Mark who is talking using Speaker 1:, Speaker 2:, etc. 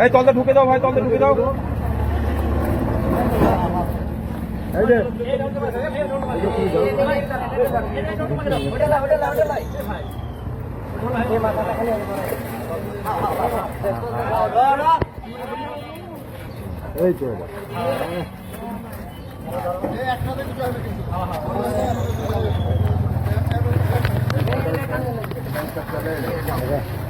Speaker 1: এই তলটা ঢুকে দাও ভাই তলটা ঢুকে দাও। এই তো ধরো ধরো ধরো ধরো